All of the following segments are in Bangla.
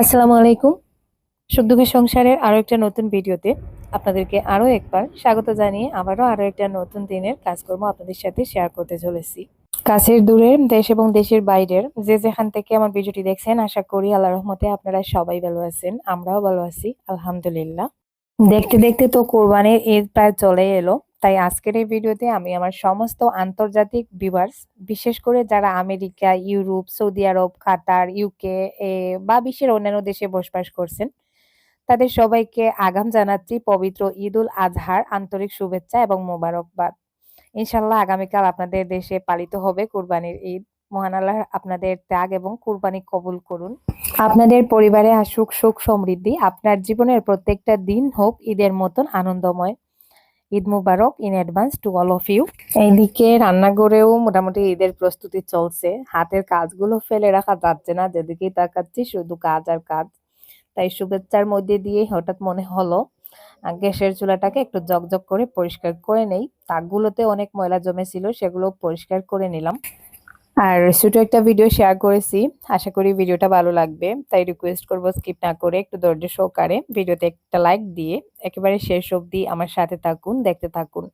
আসসালামু আলাইকুম। সুখ দুঃখের সংসারের আরও একটা নতুন ভিডিওতে আপনাদেরকে আরও একবার স্বাগত জানিয়ে আবারও আরও একটা নতুন দিনের কাজকর্ম আপনাদের সাথে শেয়ার করতে চলেছি। কাছের দূরের দেশ এবং দেশের বাইরের যে যেখান থেকে আমার ভিডিওটি দেখছেন, আশা করি আল্লাহ রহমতে আপনারা সবাই ভালো আছেন, আমরাও ভালো আছি, আলহামদুলিল্লাহ। দেখতে দেখতে তো কোরবানির ঈদ প্রায় চলে এলো। তাই আজকের এই ভিডিওতে আমি আমার সমস্ত আন্তর্জাতিক ভিউয়ার্স বিশেষ করে যারা America, Europe, Saudi Arab, Qatar UK বা বিশ্বের অন্যান্য দেশে বসবাস করছেন, তাদের সবাইকে আগাম জানাচ্ছি পবিত্র ঈদ উল আজহার আন্তরিক শুভেচ্ছা এবং মোবারকবাদ। ইনশাল্লাহ আগামীকাল আপনাদের দেশে পালিত হবে কুরবানির ঈদ। মহান আল্লাহ আপনাদের ত্যাগ এবং কুরবানি কবুল করুন। আপনাদের পরিবারে আসুক সুখ সমৃদ্ধি। আপনার জীবনের প্রত্যেকটা দিন হোক ঈদের মতন আনন্দময়। Eid Mubarak in advance to all of you এইদিকে রান্নাঘরেও মোটামুটি ঈদের প্রস্তুতি চলছে। হাতের কাজগুলো ফেলে রাখা যাচ্ছে না, যেদিকেই তাকাচ্ছি শুধু কাজ আর কাজ। তাই শুভেচ্ছার মধ্যে দিয়ে হঠাৎ মনে হলো গ্যাসের চুলাটাকে একটু জকজক করে পরিষ্কার করে নেই। তাকগুলোতে অনেক ময়লা জমেছিল, সেগুলো পরিষ্কার করে নিলাম। আর ছোট একটা ভিডিও শেয়ার করেছি। আশা করি ভিডিওটা ভালো লাগবে। তাই রিকোয়েস্ট করব স্কিপ না করে একটু ধৈর্য সহকারে ভিডিওতে একটা লাইক দিয়ে একেবারে শেষ অবধি আমার সাথে থাকুন, দেখতে থাকুন।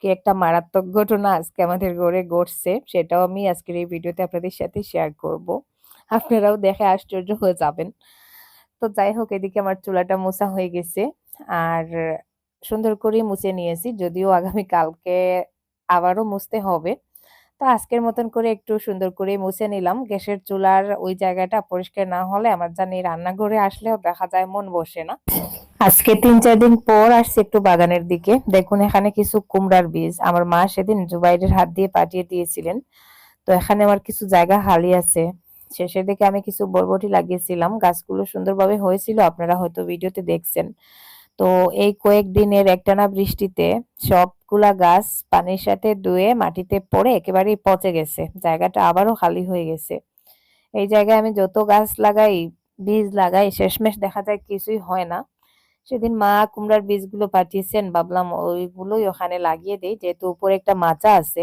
কি একটা মারাত্মক ঘটনা আজকে আমাদের ঘরে ঘটছে, সেটাও আমি আজকের এই ভিডিওতে আপনাদের সাথে শেয়ার করব। আপনারাও দেখে আশ্চর্য হয়ে যাবেন। তো যাই হোক, এদিকে আমার চুলাটা মোছা হয়ে গেছে। আর সুন্দর করে মুছে নিয়েছি, যদিও আগামী কালকে আবারও মুছতে হবে। তো আজকের মতন করে একটু সুন্দর করে মুছে নিলাম। গ্যাসের চুলার ওই জায়গাটা পরিষ্কার না হলে আমার জানি রান্নাঘরে আসলেও দেখা যায় মন বসে না। আজকে তিন চার দিন পর আসছে একটু বাগানের দিকে। দেখুন, এখানে কিছু কুমড়ার বীজ। আমার মা সেদিন জুবাইরের হাত দিয়ে পাঠিয়ে দিয়েছিলেন। তো এখানে আমার কিছু জায়গা হালি আছে। শেষের দিকে আমি কিছু বরবটি লাগিয়েছিলাম। গাছগুলো সুন্দরভাবে হয়েছিল, আপনারা হয়তো ভিডিওতে দেখছেন। তো এই কয়েকদিনের একটানা বৃষ্টিতে সবগুলা গাছ পানির সাথে ধুয়ে মাটিতে পড়ে একেবারেই পচে গেছে। জায়গাটা আবারও খালি হয়ে গেছে। এই জায়গায় আমি যত গাছ লাগাই, বীজ লাগাই, শেষমেশ দেখা যায় কিছুই হয় না। সেদিন মা কুমড়ার বীজগুলো পাঠিয়েছেন, ভাবলাম ওইগুলোই ওখানে লাগিয়ে দেই। যেহেতু উপরে একটা মাচা আছে,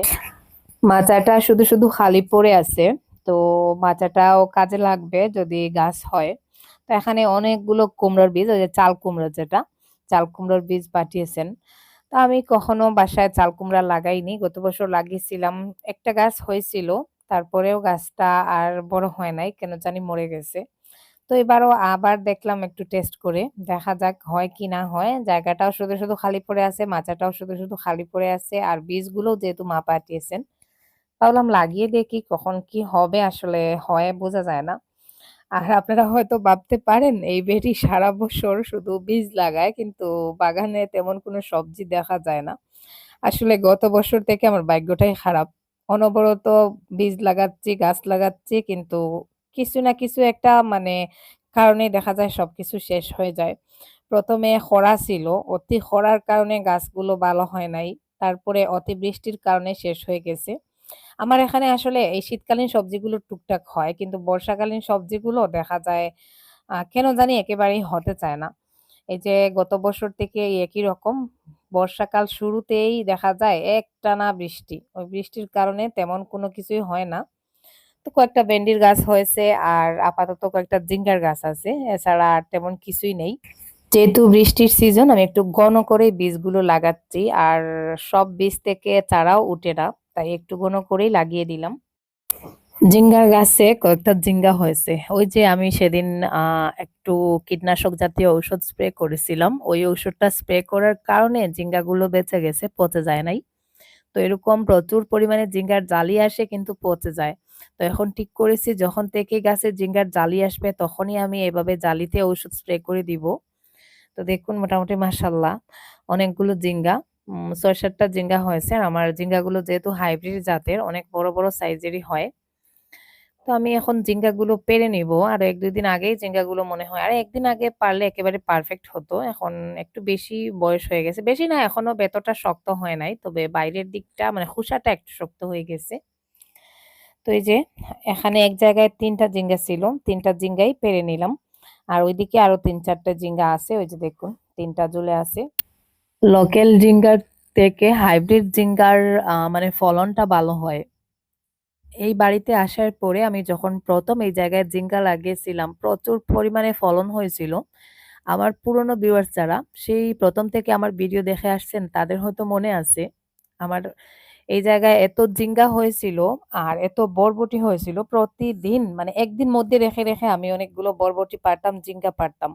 মাচাটা শুধু শুধু খালি পড়ে আছে, তো মাচাটাও কাজে লাগবে যদি গাছ হয়। তো এখানে অনেকগুলো কুমড়োর বীজ, ওই যে চাল কুমড়ো যেটা, চাল কুমড়োর বীজ পাঠিয়েছেন। তো আমি কখনো বাসায় চাল কুমড়া লাগাইনি। গত বছর লাগিয়েছিলাম। একটা গাছ হয়েছিল, তারপরেও গাছটা আর বড় হয় নাই, কেন জানি মরে গেছে। তো এবারও আবার দেখলাম একটু টেস্ট করে, দেখা যাক হয় কি না হয়। জায়গাটাও শুধু শুধু খালি পড়ে আছে, মাচাটাও শুধু শুধু খালি পড়ে আছে, আর বীজগুলোও যেহেতু মা পাঠিয়েছেন, ভাবলাম লাগিয়ে দেখি কখন কি হবে, আসলে হয়, বোঝা যায় না। আর আপনারা হয়তো ভাবতে পারেন, এই বেটি সারা বছর শুধু বীজ লাগায়, কিন্তু বাগানে তেমন কোনো সবজি দেখা যায় না। আসলে গত বছর থেকে আমার ভাগ্যটাই খারাপ। অনবরত বীজ লাগাচ্ছি, গাছ লাগাচ্ছি, কিন্তু কিছু না কিছু একটা মানে কারণে দেখা যায় সবকিছু শেষ হয়ে যায়। প্রথমে খরা ছিল, অতি খরার কারণে গাছগুলো ভালো হয় নাই। তারপরে অতিবৃষ্টির কারণে শেষ হয়ে গেছে। আমার এখানে আসলে এই শীতকালীন সবজিগুলো টুকটাক হয়, কিন্তু বর্ষাকালীন সবজিগুলো দেখা যায় কেন জানি একেবারেই হতে চায় না। এই যে গত বছর থেকে একই রকম, বর্ষাকাল শুরুতেই দেখা যায় একটানা বৃষ্টি। ওই বৃষ্টির কারণে তেমন কোনো কিছুই হয় না। তো কয়েকটা ভেন্ডির গাছ হয়েছে আর আপাতত কয়েকটা জিঙ্গার গাছ আছে, এছাড়া আর তেমন কিছুই নেই। যেহেতু বৃষ্টির সিজন আমি একটু ঘন করে বীজগুলো লাগাচ্ছি, আর সব বীজ থেকে চারাও উঠে না। তাই একটু ঘন করেই লাগিয়ে দিলাম। জিঙ্গার গাছে কয়েকটা জিঙ্গা হয়েছে। ওই যে আমি সেদিন একটু কীটনাশক জাতীয় ঔষধ স্প্রে করেছিলাম। ওই ঔষধটা স্প্রে করার কারণে জিঙ্গাগুলো বেঁচে গেছে, পচে যায় নাই। তো এরকম প্রচুর পরিমাণে জিঙ্গার জালি আসে কিন্তু পচে যায়। তো এখন ঠিক করেছি, যখন থেকে গাছে জিঙ্গার জালি আসবে তখনই আমি এভাবে জালিতে ঔষধ স্প্রে করে দিব। তো দেখুন মোটামুটি মাসাল্লাহ অনেকগুলো জিঙ্গা ছয় সাতটা জিঙ্গা হয়েছে। আর আমার জিঙ্গাগুলো যেহেতু হাইব্রিড জাতের, অনেক বড় বড় সাইজেরই হয়। তো আমি এখন জিঙ্গাগুলো পেরে নিব। আর এক দুই দিন আগেই জিঙ্গাগুলো মনে হয়, আর একদিন আগে পারলে একেবারে পারফেক্ট হতো। এখন একটু বেশি বয়স হয়ে গেছে। বেশি না, এখনও বেতটা শক্ত হয় নাই। তবে বাইরের দিকটা মানে খোসাটা একটু শক্ত হয়ে গেছে। তো এই যে, এখানে এক জায়গায় তিনটা জিঙ্গা ছিল। তিনটা জিঙ্গাই পেরে নিলাম। আর ওইদিকে আরও তিন চারটা জিঙ্গা আছে। ওই যে দেখুন, তিনটা জুলে আছে। লোকাল জিঙ্গার থেকে হাইব্রিড জিঙ্গার মানে ফলনটা ভালো হয়। এই বাড়িতে আসার পরে আমি যখন প্রথম এই জায়গায় জিঙ্গা লাগিয়েছিলাম, প্রচুর পরিমাণে ফলন হয়েছিল। আমার পুরনো ভিউয়ার্স যারা, সেই প্রথম থেকে আমার ভিডিও দেখে আসছেন, তাদের হয়তো মনে আছে, আমার এই জায়গায় এত জিঙ্গা হয়েছিল আর এত বরবটি হয়েছিল, প্রতিদিন মানে একদিন মধ্যে রেখে রেখে আমি অনেকগুলো বরবটি পারতাম জিঙ্গা পারতাম।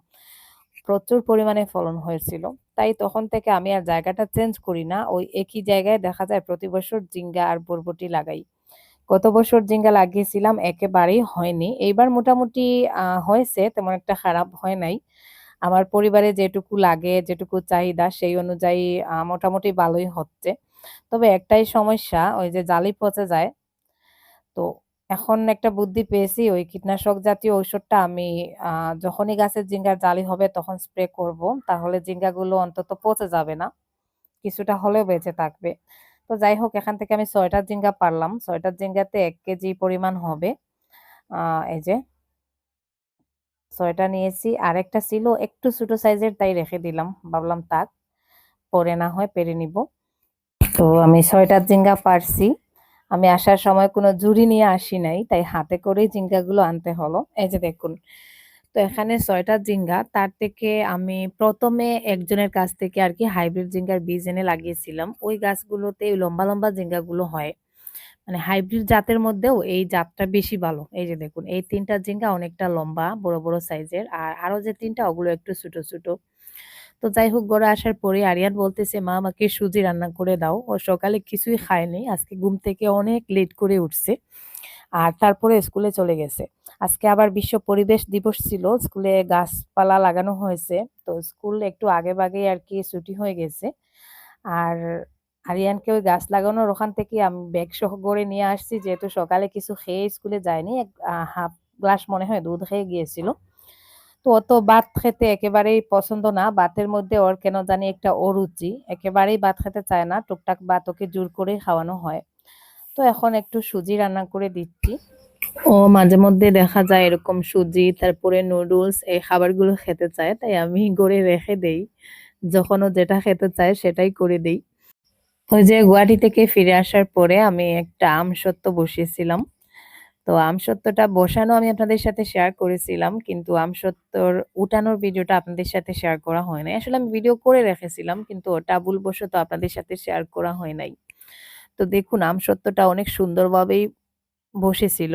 প্রচুর পরিমাণে ফলন হয়েছিল। তাই তখন থেকে আমি আর জায়গাটা চেঞ্জ করি না। ওই একই জায়গায় দেখা যায় প্রতি বছর জিঙ্গা আর বরবটি লাগাই। গত বছর জিঙ্গা লাগিয়েছিলাম, একেবারেই হয়নি। এইবার মোটামুটি হয়েছে, তেমন একটা খারাপ হয় নাই। আমার পরিবারে যেটুকু লাগে, যেটুকু চাহিদা, সেই অনুযায়ী মোটামুটি ভালোই হচ্ছে। তবে একটাই সমস্যা, ওই যে জালি পচে যায়। তো এখন একটা বুদ্ধি পেয়েছি, ওই কীটনাশক জাতীয় ঔষধটা আমি যখনই গাছের জিঙ্গার জালি হবে তখন স্প্রে করব, তাহলে জিঙ্গাগুলো অন্তত পচে যাবে না, কিছুটা হলেও বেঁচে থাকবে। তো যাই হোক, এখান থেকে আমি ছয়টা জিঙ্গা পারলাম, ছয়টা জিঙ্গাতে এক কেজি পরিমাণ হবে। এই যে ছয়টা নিয়েছি আর একটা ছিল একটু ছোটো সাইজের তাই রেখে দিলাম, ভাবলাম তাক, পরে না হয় পেরে নিব। তো আমি ছয়টা জিঙ্গা পারছি। আমি আসার সময় কোনো জুড়ি নিয়ে আসি নাই, তাই হাতে করেই জিঙ্গাগুলো আনতে হলো। এই যে দেখুন, তো এখানে ছয়টা জিঙ্গা, তার থেকে আমি প্রথমে একজনের কাছ থেকে আর কি হাইব্রিড জিঙ্গার বীজ এনে লাগিয়েছিলাম। ওই গাছগুলোতে লম্বা লম্বা জিঙ্গাগুলো হয়। মানে হাইব্রিড জাতের মধ্যেও এই জাতটা বেশি ভালো। এই যে দেখুন, এই তিনটা জিঙ্গা অনেকটা লম্বা, বড় বড় সাইজের, আর আরও যে তিনটা, ওগুলো একটু ছোট ছোট। তো যাই হোক, গড়ে আসার পরে আরিয়ান বলতেছে, মা, আমাকে সুজি রান্না করে দাও। ও সকালে কিছুই খায়নি, আজকে ঘুম থেকে অনেক লেট করে উঠছে আর তারপরে স্কুলে চলে গেছে। আজকে আবার বিশ্ব পরিবেশ দিবস ছিল, স্কুলে গাছপালা লাগানো হয়েছে, তো স্কুল একটু আগে ভাগে আর কি ছুটি হয়ে গেছে। আর আরিয়ানকে ওই গাছ লাগানোর ওখান থেকে আমি ব্যাগ সহ করে নিয়ে আসছি, যেহেতু সকালে কিছু খেয়ে স্কুলে যায়নি, এক হাফ গ্লাস মনে হয় দুধ খেয়ে গিয়েছিল। তো অত ভাত খেতে একেবারেই পছন্দ না। ভাতের মধ্যে ওর কেন জানি একটা অরুচি। একেবারেই ভাত খেতে চায় না। টুকটাক ভাত ওকে জোর করেই খাওয়ানো হয়। তো এখন একটু সুজি রান্না করে দিচ্ছি। ও মাঝে মধ্যে দেখা যায় এরকম সুজি, তারপরে নুডলস এই খাবারগুলো খেতে চায়। তাই আমি গড়ে রেখে দেই। যখন ও যেটা খেতে চায় সেটাই করে দেই। ওই যে গুয়াহাটি থেকে ফিরে আসার পরে আমি একটা আমসত্ত্ব বসিয়েছিলাম। তো আমসত্ত্বটা বসানো আমি আপনাদের সাথে শেয়ার করেছিলাম, কিন্তু আমসত্ত্বর উঠানোর ভিডিওটা আপনাদের সাথে শেয়ার করা হয় নাই। আসলে আমি ভিডিও করে রেখেছিলাম, কিন্তু ওটা ভুলবশত আপনাদের সাথে শেয়ার করা হয় নাই। তো দেখুন, আমসত্ত্বটা অনেক সুন্দরভাবেই বসেছিল।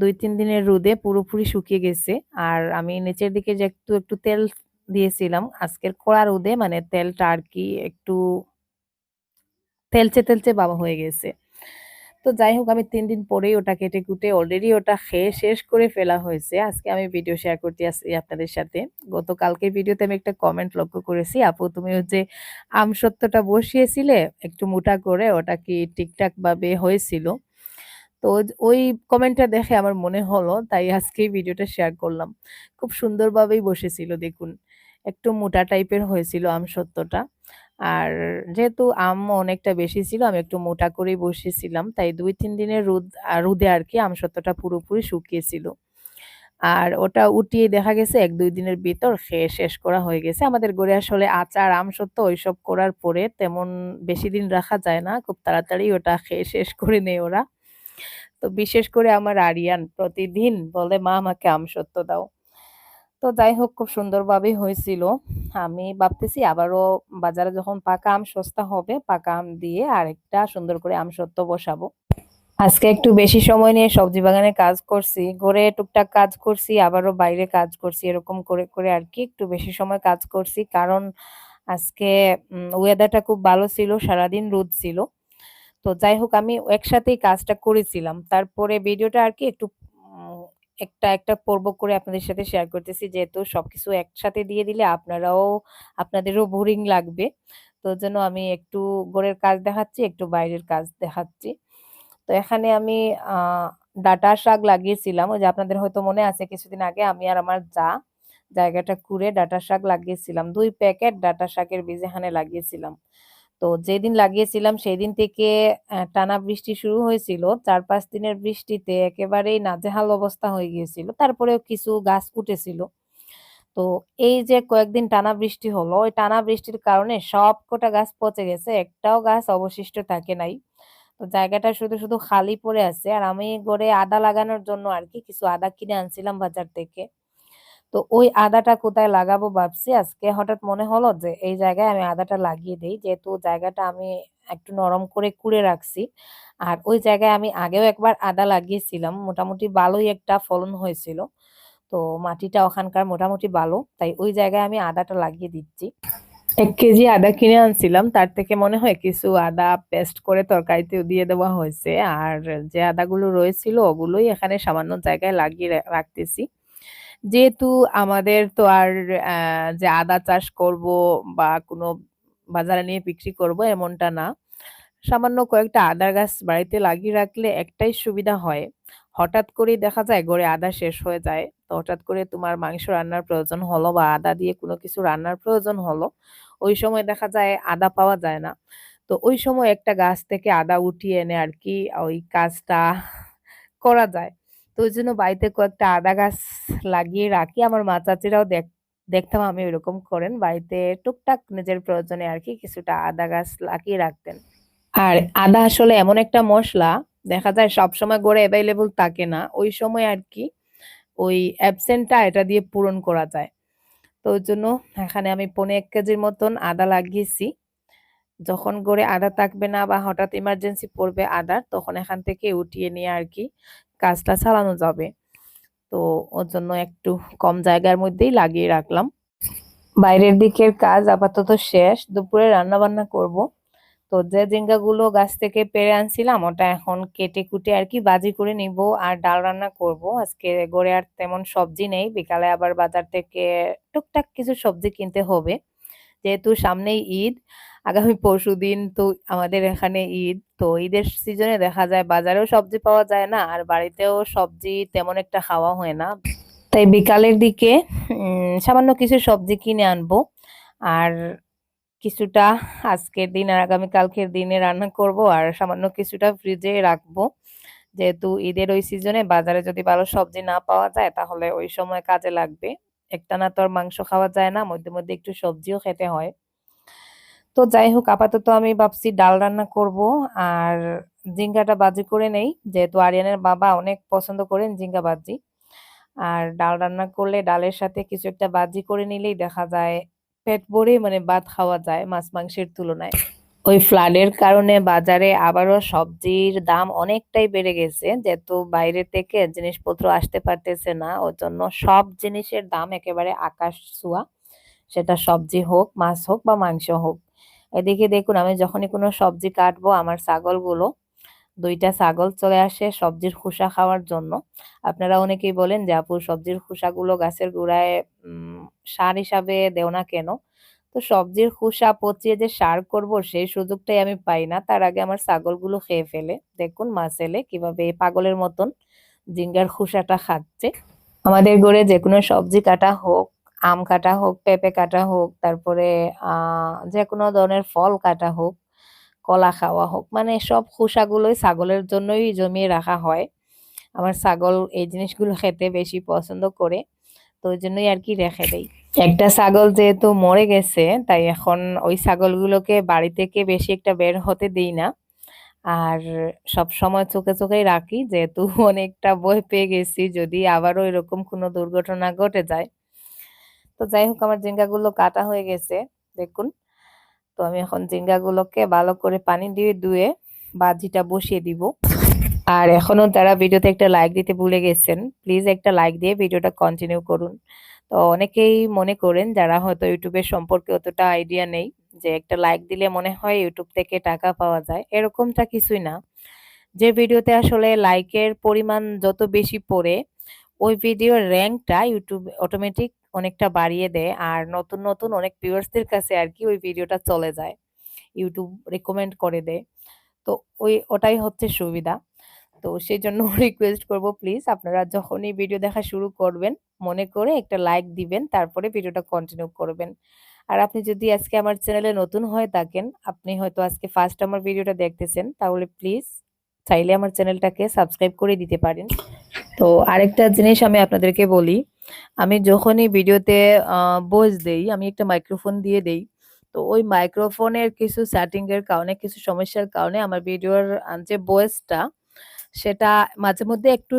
দুই তিন দিনের রোদে পুরোপুরি শুকিয়ে গেছে। আর আমি নিচের দিকে যে একটু একটু তেল দিয়েছিলাম, আজকের কড়া রোদে মানে তেলটা আর কি একটু তেলচে তেলচে বাবা হয়ে গেছে। তো যাই হোক, আমি তিন দিন পরেই ওটা কেটে কুটে অলরেডি ওটা খেয়ে শেষ করে ফেলা হয়েছে। আজকে আমি ভিডিও শেয়ার করতে আসছি আপনাদের সাথে। গতকালকের ভিডিওতে আমি একটা কমেন্ট লক্ষ্য করেছি। আপু, তুমি হচ্ছে আমসত্ত্বটা বসিয়েছিলে, একটু মোটা করে, ওটা কি ঠিকঠাক ভাবে হয়েছিল? তো ওই কমেন্টটা দেখে আমার মনে হলো, তাই আজকে ভিডিওটা শেয়ার করলাম। খুব সুন্দরভাবেই বসেছিল, দেখুন। একটু মোটা টাইপের হয়েছিল আমসত্ত্বটা আর যেহেতু আম অনেকটা বেশি ছিল, আমি একটু মোটা করেই বসেছিলাম। তাই দুই, তিন দিনের রোদ রোদে আর কি আম সত্যটা পুরোপুরি শুকিয়েছিল। আর ওটা উঠিয়ে দেখা গেছে এক, দুই দিনের ভিতর খেয়ে শেষ করা হয়ে গেছে। আমাদের গড়ে আসলে আচার, আম আমসত্ত্ব ওইসব করার পরে তেমন বেশি দিন রাখা যায় না। খুব তাড়াতাড়ি ওটা খেয়ে শেষ করে নেয় ওরা। তো বিশেষ করে আমার আরিয়ান প্রতিদিন বলে, মা, আমাকে আমসত্ত্ব দাও। তো যাই হোক, খুব সুন্দরভাবেই হয়েছিল। আমি ভাবতেছি আবারও বাজারে যখন পাকা আম, সস্তা হবে, পাকা আম দিয়ে আরেকটা সুন্দর করে আম সত্ত্ব বসাবো। আজকে একটু বেশি সময় নিয়ে সবজি বাগানে কাজ করছি, ঘরে টুকটাক কাজ করছি, আবারও বাইরে কাজ করছি, এরকম করে করে আর কি একটু বেশি সময় কাজ করছি। কারণ আজকে ওয়েদারটা খুব ভালো ছিল, সারাদিন রোদ ছিল। তো যাই হোক, আমি একসাথেই কাজটা করেছিলাম। তারপরে ভিডিওটা আর কি একটু একটা একটা পর্ব করে আপনাদের সাথে শেয়ার করতেছি। যেহেতু সবকিছু একসাথে দিয়ে দিলে আপনারাও, আপনাদেরও বোরিং লাগবে। তো জন্য আমি একটু গোড়ের কাজ দেখাচ্ছি, একটু বাইরের কাজ দেখাচ্ছি। তো এখানে আমি ডাটা শাক লাগিয়েছিলাম। ওই যে আপনাদের হয়তো মনে আছে, কিছুদিন আগে আমি আর আমার যা জায়গাটা কুড়ে ডাটা শাক লাগিয়েছিলাম। দুই প্যাকেট ডাটা শাকের বীজ এখানে লাগিয়েছিলাম। তো যেদিন লাগিয়েছিলাম সেই দিন থেকে টানা বৃষ্টি শুরু হয়েছিল। চার পাঁচ দিনের বৃষ্টিতে একেবারেই নাজেহাল অবস্থা হয়ে গিয়েছিল। তারপরেও কিছু গাছ উঠেছিল তো এই যে কয়েকদিন টানা বৃষ্টি হলো, ওই টানা বৃষ্টির কারণে সব কটা গাছ পচে গেছে, একটাও গাছ অবশিষ্ট থাকে নাই। তো জায়গাটা শুধু শুধু খালি পড়ে আছে। আর আমি গড়ে আদা লাগানোর জন্য আর কি কিছু আদা কিনে আনছিলাম বাজার থেকে। তো ওই আদাটা কোথায় লাগাবো ভাবছি। আজকে হঠাৎ মনে হলো যে এই জায়গায় আমি আদাটা লাগিয়ে দিই। যেহেতু জায়গাটা আমি একটু নরম করে কুড়ে রাখছি। আর ওই জায়গায় আমি আগেও একবার আদা লাগিয়েছিলাম। মোটামুটি ভালোই একটা ফলন হয়েছিল। তো মাটিটা ওখানকার মোটামুটি ভালো। তাই ওই জায়গায় আমি আদাটা লাগিয়ে দিচ্ছি। এক কেজি আদা কিনে আনছিলাম। তার থেকে মনে হয় কিছু আদা পেস্ট করে তরকারিতে দিয়ে দেওয়া হয়েছে। আর যে আদাগুলো রয়েছিল, ওগুলোই এখানে সামান্য জায়গায় লাগিয়ে রাখতেছি। যেহেতু আমাদের তো আর যে আদা চাষ করব বা কোনো বাজারে নিয়ে বিক্রি করব এমনটা না। সামান্য কয়েকটা আদা গাছ বাড়িতে লাগিয়ে রাখলে একটাই সুবিধা হয়, হঠাৎ করেই দেখা যায় ঘরে আদা শেষ হয়ে যায়। তো হঠাৎ করে তোমার মাংস রান্নার প্রয়োজন হলো বা আদা দিয়ে কোনো কিছু রান্নার প্রয়োজন হলো, ওই সময় দেখা যায় আদা পাওয়া যায় না। তো ওই সময় একটা গাছ থেকে আদা উঠিয়ে এনে আর কি ওই কাজটা করা যায়। তো ওই জন্য বাড়িতে কয়েকটা আদা গাছ লাগিয়ে রাখি। আমার মা চাচিরাও দেখ, দেখতাম আমি ওইরকম করেন। বাড়িতে টুকটাক নিজের প্রয়োজনে আর কি কিছুটা আদা গাছ লাগিয়ে রাখতেন। আর আদা আসলে এমন একটা মশলা, দেখা যায় সবসময় গড়ে অ্যাভেলেবল থাকে না। ওই সময় আর কি ওই অ্যাবসেন্টটা এটা দিয়ে পূরণ করা যায়। তো ওই জন্য এখানে আমি পৌনে এক কেজির মতন আদা লাগিয়েছি। যখন গড়ে আদা থাকবে না বা হঠাৎ ইমার্জেন্সি পড়বে আদার তখন এখান থেকে উঠিয়ে নিয়ে আর কি কাজটা চালানো যাবে। তো ওর জন্য একটু কম জায়গার মধ্যেই লাগিয়ে রাখলাম। বাইরের দিকের কাজ আপাতত শেষ। দুপুরে রান্না বান্না করব। তো যে জিঙ্গাগুলো গাছ থেকে পেরে আনছিলাম, ওটা এখন কেটে কুটে আর কি বাজি করে নিব আর ডাল রান্না করব। আজকে গড়ে আর তেমন সবজি নেই। বিকালে আবার বাজার থেকে টুকটাক কিছু সবজি কিনতে হবে। যেহেতু সামনেই ঈদ আগামী পরশুদিন তো আমাদের এখানে ঈদ, তো ঈদের সিজনে দেখা যায় বাজারেও সবজি পাওয়া যায় না, আর বাড়িতেও সবজি তেমন একটা খাওয়া হয় না। তাই বিকালের দিকে সামান্য কিছু সবজি কিনে আনব, আর কিছুটা আজকের দিন আর আগামী কালকের দিনে রান্না করব, আর সামান্য কিছুটা ফ্রিজে রাখব। যেহেতু ঈদের ওই সিজনে বাজারে যদি ভালো সবজি না পাওয়া যায়, তাহলে ওই সময় কাজে লাগবে। একটানা তো আর মাংস খাওয়া যায় না, মধ্যে মধ্যে একটু সবজিও খেতে হয়। তো যাই হোক, আপাতত আমি ভাবছি ডাল রান্না করব। আর জিঙ্গাটা বাজি করে নেই, যেহেতু আরিয়ানের বাবা অনেক পছন্দ করেন জিঙ্গা বাজি। আর ডাল রান্না করলে ডালের সাথে কিছু একটা বাজি করে নিলেই দেখা যায় পেট ভরে মানে ভাত খাওয়া যায় মাছ মাংসের তুলনায়। ওই ফ্লাডের কারণে বাজারে আবারও সবজির দাম অনেকটাই বেড়ে গেছে, যেহেতু বাইরে থেকে জিনিসপত্র আসতে পারতেছে না ওর জন্য সব জিনিসের দাম একেবারে আকাশ ছোঁয়া। সেটা সবজি হোক, মাছ হোক বা মাংস হোক। এদিকে দেখুন, আমি যখনই কোনো সবজি কাটবো, আমার ছাগলগুলো, দুইটা ছাগল চলে আসে সবজির খোসা খাওয়ার জন্য। আপনারা অনেকেই বলেন যে, আপু, সবজির খোসাগুলো গাছের গোড়ায় সার হিসাবে দেও না কেন? তো সবজির খোসা পচিয়ে যে সার করব, সেই সুযোগটাই আমি পাই না। তার আগে আমার ছাগলগুলো খেয়ে ফেলে। দেখুন, মা ছেলে কীভাবে পাগলের মতন জিঙ্গার খোসাটা খাচ্ছে। আমাদের ঘরে যে কোনো সবজি কাটা হোক আম কাটা হোক, পেঁপে কাটা হোক, তারপরে যে কোনো ধরনের ফল কাটা হোক, কলা খাওয়া হোক মানে সব খোসাগুলোই ছাগলের জন্যই জমিয়ে রাখা হয়। আমার ছাগল এই জিনিসগুলো খেতে বেশি পছন্দ করে, তো ওই জন্যই আর কি রেখে দেই। একটা ছাগল যেহেতু মরে গেছে, তাই এখন ওই ছাগলগুলোকে বাড়ি থেকে বেশি একটা বের হতে দিই না। আর সব সময় চোখে চোখেই রাখি, যেহেতু অনেকটা বই পেয়ে গেছি, যদি আবারও এরকম কোনো দুর্ঘটনা ঘটে যায় তো যাই হোক, আমার জিঙ্গাগুলো কাটা হয়ে গেছে, দেখুন। তো আমি এখন জিঙ্গাগুলোকে ভালো করে পানি দিয়ে ধুয়ে বাজিটা বসিয়ে দিব। আর এখনও যারা ভিডিওতে একটা লাইক দিতে ভুলে গেছেন প্লিজ একটা লাইক দিয়ে ভিডিওটা কন্টিনিউ করুন। তো অনেকেই মনে করেন, যারা হয়তো ইউটিউবের সম্পর্কে অতটা আইডিয়া নেই, যে একটা লাইক দিলে মনে হয় ইউটিউব থেকে টাকা পাওয়া যায়, এরকমটা কিছুই না। যে ভিডিওতে আসলে লাইকের পরিমাণ যত বেশি পড়ে, ওই ভিডিওর র্যাঙ্কটা ইউটিউব অটোমেটিক অনেকটা বাড়িয়ে দেয় আর নতুন নতুন অনেক ভিউয়ার্সদের কাছে আর কি ওই ভিডিওটা চলে যায় ইউটিউব রেকমেন্ড করে দেয়। তো ওই, ওটাই হচ্ছে সুবিধা। তো সেই জন্য রিকোয়েস্ট করব প্লিজ আপনারা যখনই ভিডিও দেখা শুরু করবেন, মনে করে একটা লাইক দিবেন, তারপরে ভিডিওটা কন্টিনিউ করবেন। আর আপনি যদি আজকে আমার চ্যানেলে নতুন হয়ে থাকেন, আপনি হয়তো আজকে ফার্স্ট আমার ভিডিওটা দেখতেছেন, তাহলে প্লিজ চাইলে আমার চ্যানেলটাকে সাবস্ক্রাইব করে দিতে পারেন। তো আরেকটা জিনিস আমি আপনাদেরকে বলি আমি যখনই ভিডিওতে ভয়েস দেই, আমি একটা মাইক্রোফোন দিয়ে দেই, তো ওই মাইক্রোফোনের কিছু সেটিং এর কারণে, কিছু সমস্যার কারণে আমার ভিডিওর যে ভয়েসটা সেটা মাঝে মধ্যে একটু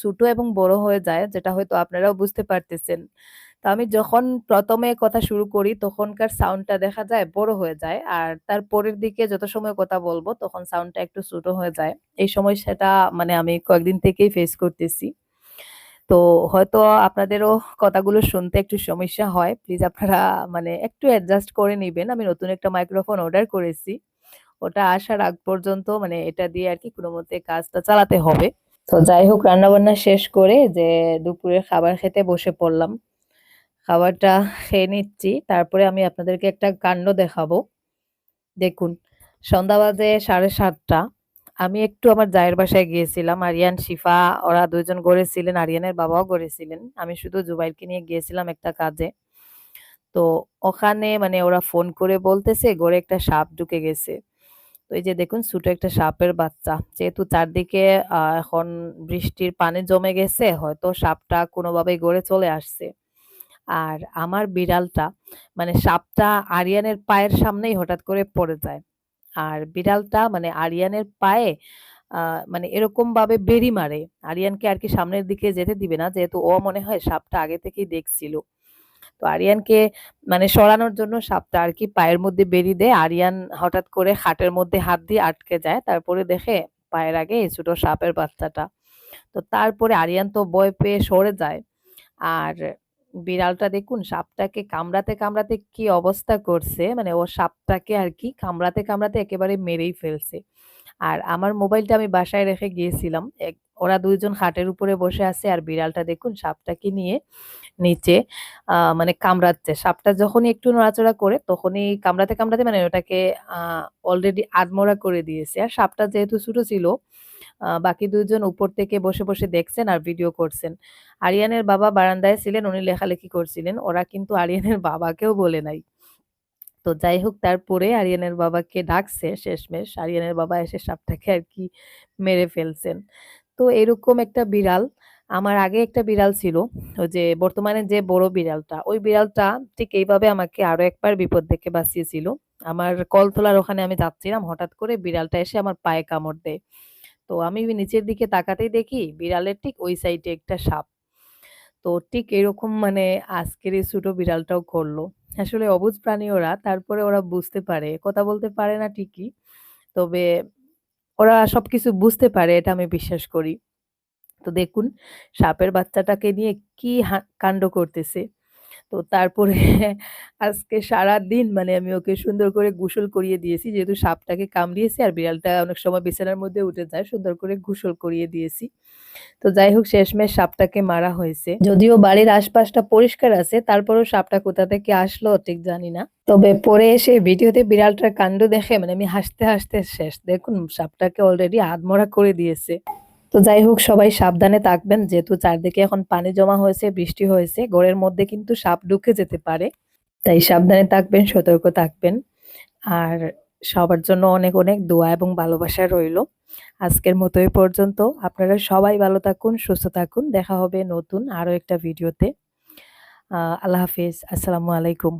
ছোট এবং বড় হয়ে যায়, যেটা হয়তো আপনারাও বুঝতে পারতেছেন। তো আমি যখন প্রথমে কথা শুরু করি, তখনকার সাউন্ডটা দেখা যায় বড় হয়ে যায়, আর তার পরের দিকে যত সময় কথা বলব, তখন সাউন্ডটা একটু ছোটো হয়ে যায়। এই সমস্যাটা মানে আমি কয়েকদিন থেকেই ফেস করতেছি। তো হয়তো আপনাদেরও কথাগুলো শুনতে একটু সমস্যা হয়। প্লিজ আপনারা মানে একটু অ্যাডজাস্ট করে নিবেন। আমি নতুন একটা মাইক্রোফোন অর্ডার করেছি। ওটা আসার আগ পর্যন্ত মানে এটা দিয়ে আর কি কোনো মতে কাজটা চালাতে হবে। তো যাই হোক রান্না বান্না শেষ করে যে দুপুরের খাবার খেতে বসে পড়লাম। খাবারটা খেয়ে নিচ্ছি। তারপরে আমি আপনাদেরকে একটা কাণ্ড দেখাবো। দেখুন, সন্ধ্যা বাজে সাড়ে সাতটা। আমি একটু আমার জায়ের বাসায় গিয়েছিলাম। আরিয়ান, শিফা, ওরা দুজন গড়েছিলেন, আরিয়ানের বাবাও গড়েছিলেন। আমি শুধু জুবাইরকে নিয়ে গিয়েছিলাম একটা কাজে। তো ওখানে মানে ওরা ফোন করে বলতেছে, গড়ে একটা সাপ ঢুকে গেছে। তো এই যে দেখুন, ছোট একটা সাপের বাচ্চা। যেহেতু চারদিকে এখন বৃষ্টির পানি জমে গেছে, হয়তো সাপটা কোনোভাবেই গড়ে চলে আসছে। আর আমার বিড়ালটা মানে সাপটা আরিয়ানের পায়ের সামনেই হঠাৎ করে পড়ে যায়। আর বিড়ালটা মানে আরিয়ানের পায়ে মানে এরকম ভাবে বেড়ি মারে। আরিয়ানকে আর কি সামনের দিকে যেতে দিবে না, যেহেতু ও মনে হয় সাপটা আগে থেকেই দেখছিল। তো আরিয়ানকে মানে সরানোর জন্য সাপটা আর কি পায়ের মধ্যে বেরিয়ে দেয়। আরিয়ান হঠাৎ করে খাটের মধ্যে হাত দিয়ে আটকে যায়। তারপরে দেখে পায়ের আগে এই ছোট সাপের বাচ্চাটা। তো তারপরে আরিয়ান তো ভয় পেয়ে সরে যায়। আর বিড়ালটা দেখুন, সাপটাকে কামড়াতে কামড়াতে কি অবস্থা করছে? মানে ও সাপটাকে আর কি কামড়াতে কামড়াতে একেবারে মেরেই ফেলছে। আর আমার মোবাইলটা আমি বাসায় রেখে গিয়েছিলাম। ওরা দুইজন খাটের উপরে বসে আছে আর বিড়ালটা দেখুন, সাপটাকে নিয়ে নিচে মানে কামড়াচ্ছে। সাপটা যখনই একটু নড়াচড়া করে, তখনই কামড়াতে কামড়াতে মানে ওটাকে অলরেডি আধমরা করে দিয়েছে। আর সাপটা যেহেতু ছোট ছিল বাকি দুজন উপর থেকে বসে বসে দেখছেন আর ভিডিও করছেন। আরিয়ানের বাবা বারান্দায় ছিলেন, উনি লেখালেখি করছিলেন। ওরা কিন্তু আরিয়ানের বাবাকেও বলে নাই। তো যাই হোক, তারপরে আরিয়ানের বাবাকে ডাকছে শেষমেশ। আরিয়ানের বাবা এসে সাপটাকে আর কি মেরে ফেলছেন। তো এরকম একটা বিড়াল আমার আগে একটা বিড়াল ছিল, ওই যে বর্তমানে যে বড় বিড়ালটা, ওই বিড়ালটা ঠিক এইভাবে আমাকে আরও একবার বিপদ থেকে বাঁচিয়েছিল। আমার কলতলার ওখানে আমি যাচ্ছিলাম, হঠাৎ করে বিড়ালটা এসে আমার পায়ে কামড় দেয়। তো আমি নিচের দিকে তাকাতেই দেখি বিড়ালের ঠিক ওই সাইডে একটা সাপ। তো ঠিক এরকম মানে আজকের এই ছোট বিড়ালটাও করল। আসলে অবুঝ প্রাণী ওরা, তারপরে ওরা বুঝতে পারে, কথা বলতে পারে না ঠিকই। তবে ওরা সব কিছু বুঝতে পারে, এটা আমি বিশ্বাস করি। তো দেখুন, সাপের বাচ্চাটাকে নিয়ে কি কাণ্ড করতেছে। তো তারপরে আজকে সারাদিন মানে আমি ওকে সুন্দর করে গোসল করিয়ে দিয়েছি। যেহেতু সাপটাকে কামড়িয়েছে আর বিড়ালটা অনেক সময় বিছানার মধ্যে উঠে যায়, সুন্দর করে গোসল করিয়ে দিয়েছি। তো যাই হোক, শেষমেশ সাপটাকে মারা হয়েছে। যদিও বাড়ির আশপাশটা পরিষ্কার আছে, তারপরেও সাপটা কোথা থেকে আসলো ঠিক জানি না। তবে পরে এসে ভিডিওতে বিড়ালটার কাণ্ড দেখে মানে আমি হাসতে হাসতে শেষ। দেখুন, সাপটাকে অলরেডি আধমরা করে দিয়েছে। তো যাই হোক, সবাই সাবধানে থাকবেন। যেহেতু চারদিকে এখন পানি জমা হয়েছে, বৃষ্টি হয়েছে ঘরের মধ্যে কিন্তু সাপ ঢুকে যেতে পারে। তাই সাবধানে থাকবেন, সতর্ক থাকবেন। আর সবার জন্য অনেক অনেক দোয়া এবং ভালোবাসা রইল। আজকের মতো পর্যন্ত। আপনারা সবাই ভালো থাকুন, সুস্থ থাকুন। দেখা হবে নতুন আরও একটা ভিডিওতে। আল্লাহ হাফিজ। আসসালামু আলাইকুম।